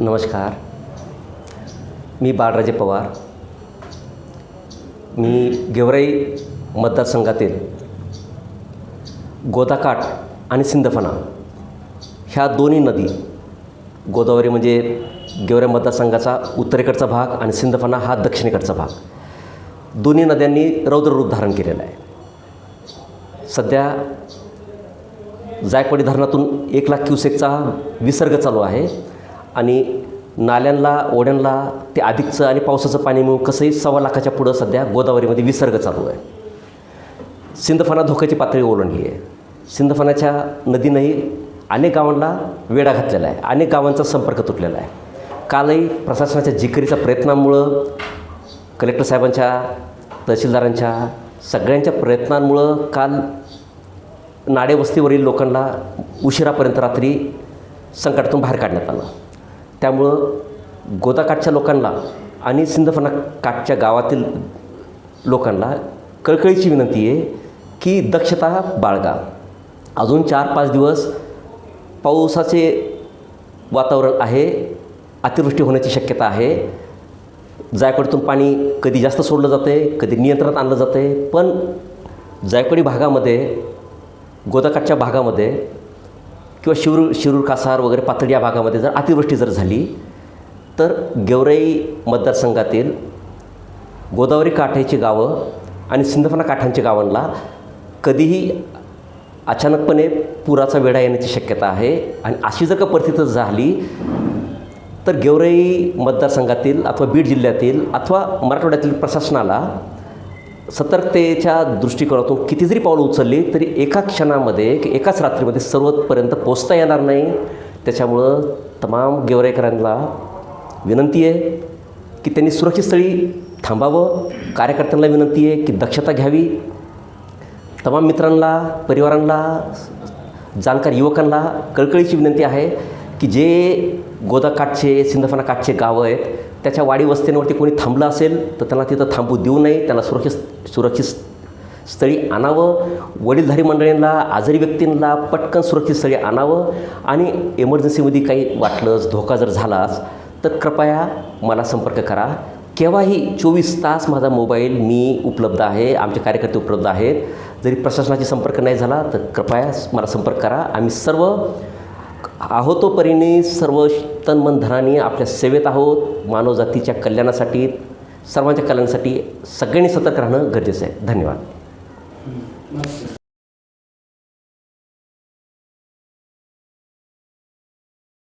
नमस्कार. मी बाळराजे पवार. मी गेवराई मतदारसंघातील गोदाकाठ आणि सिंदफणा ह्या दोन्ही नदी गोदावरी म्हणजे गेवराई मतदारसंघाचा उत्तरेकडचा भाग आणि सिंदफणा हा दक्षिणेकडचा भाग. दोन्ही नद्यांनी रौद्ररूप धारण केलेलं आहे. सध्या जायकवाडी धरणातून एक लाख क्युसेकचा विसर्ग चालू आहे. आणि नाल्यांना ओढ्यांना ते अधिकचं आणि पावसाचं पाणी मिळून कसंही सव्वा लाखाच्या पुढं सध्या गोदावरीमध्ये विसर्ग चालू आहे. सिंदफणा धोक्याची पातळी ओलांडली आहे. सिंदफणाच्या नदीनंही अनेक गावांना वेढा घातलेला आहे. अनेक गावांचा संपर्क तुटलेला आहे. कालही प्रशासनाच्या जिकरीच्या प्रयत्नांमुळं कलेक्टर साहेबांच्या तहसीलदारांच्या सगळ्यांच्या प्रयत्नांमुळं काल नाडेवस्तीवरील लोकांना उशिरापर्यंत रात्री संकटातून बाहेर काढण्यात आलं. त्यामुळं गोदाकाठच्या लोकांना आणि सिंदफणा काठच्या गावातील लोकांना कळकळीची विनंती आहे की दक्षता बाळगा. अजून चार पाच दिवस पावसाचे वातावरण आहे अतिवृष्टी होण्याची शक्यता आहे. जायकवाडीतून पाणी कधी जास्त सोडलं जातं आहे कधी नियंत्रणात आणलं जातं आहे पण जायकवाडी भागामध्ये गोदाकाठच्या भागामध्ये किंवा शिरूर शिरूर कासार वगैरे पातळी या भागामध्ये जर अतिवृष्टी जर झाली तर गेवराई मतदारसंघातील गोदावरी काठाची गावं आणि सिंधफणा काठांच्या गावांना कधीही अचानकपणे पुराचा वेढा येण्याची शक्यता आहे. आणि अशी जर का परिस्थिती झाली तर गेवराई मतदारसंघातील अथवा बीड जिल्ह्यातील अथवा मराठवाड्यातील प्रशासनाला सतर्कतेच्या दृष्टिकोनातून किती जरी पावलं उचलली तरी एका क्षणामध्ये की एकाच रात्रीमध्ये सर्वपर्यंत पोचता येणार नाही. त्याच्यामुळं तमाम गेवरेकरांना विनंती आहे की त्यांनी सुरक्षित स्थळी थांबावं. कार्यकर्त्यांना विनंती आहे की दक्षता घ्यावी. तमाम मित्रांना परिवारांना जाणकार युवकांना कळकळीची विनंती आहे की जे गोदाकाठचे सिंदफणा काठचे गावं आहेत त्याच्या वाडी वस्त्यांवरती कोणी थांबलं असेल तर त्याला तिथं थांबू देऊ नये. त्यांना सुरक्षित सुरक्षित स्थळी आणावं. वडीलधारी मंडळींना आजारी व्यक्तींना पटकन सुरक्षित स्थळी आणावं. आणि एमर्जन्सीमध्ये काही वाटलंच धोका जर झालाच तर कृपया मला संपर्क करा. केव्हाही चोवीस तास माझा मोबाईल मी उपलब्ध आहे आमचे कार्यकर्ते उपलब्ध आहेत. जरी प्रशासनाशी संपर्क नाही झाला तर कृपया मला संपर्क करा. आम्ही सर्व आहो तो परीने सर्व तनमन धनाने आपल्या सेवेत आहोत मानवजातीच्या कल्याणासाठी सर्वांच्या कल्याणासाठी सगळ्यांनी सतर्क राहणं गरजेचं आहे. धन्यवाद.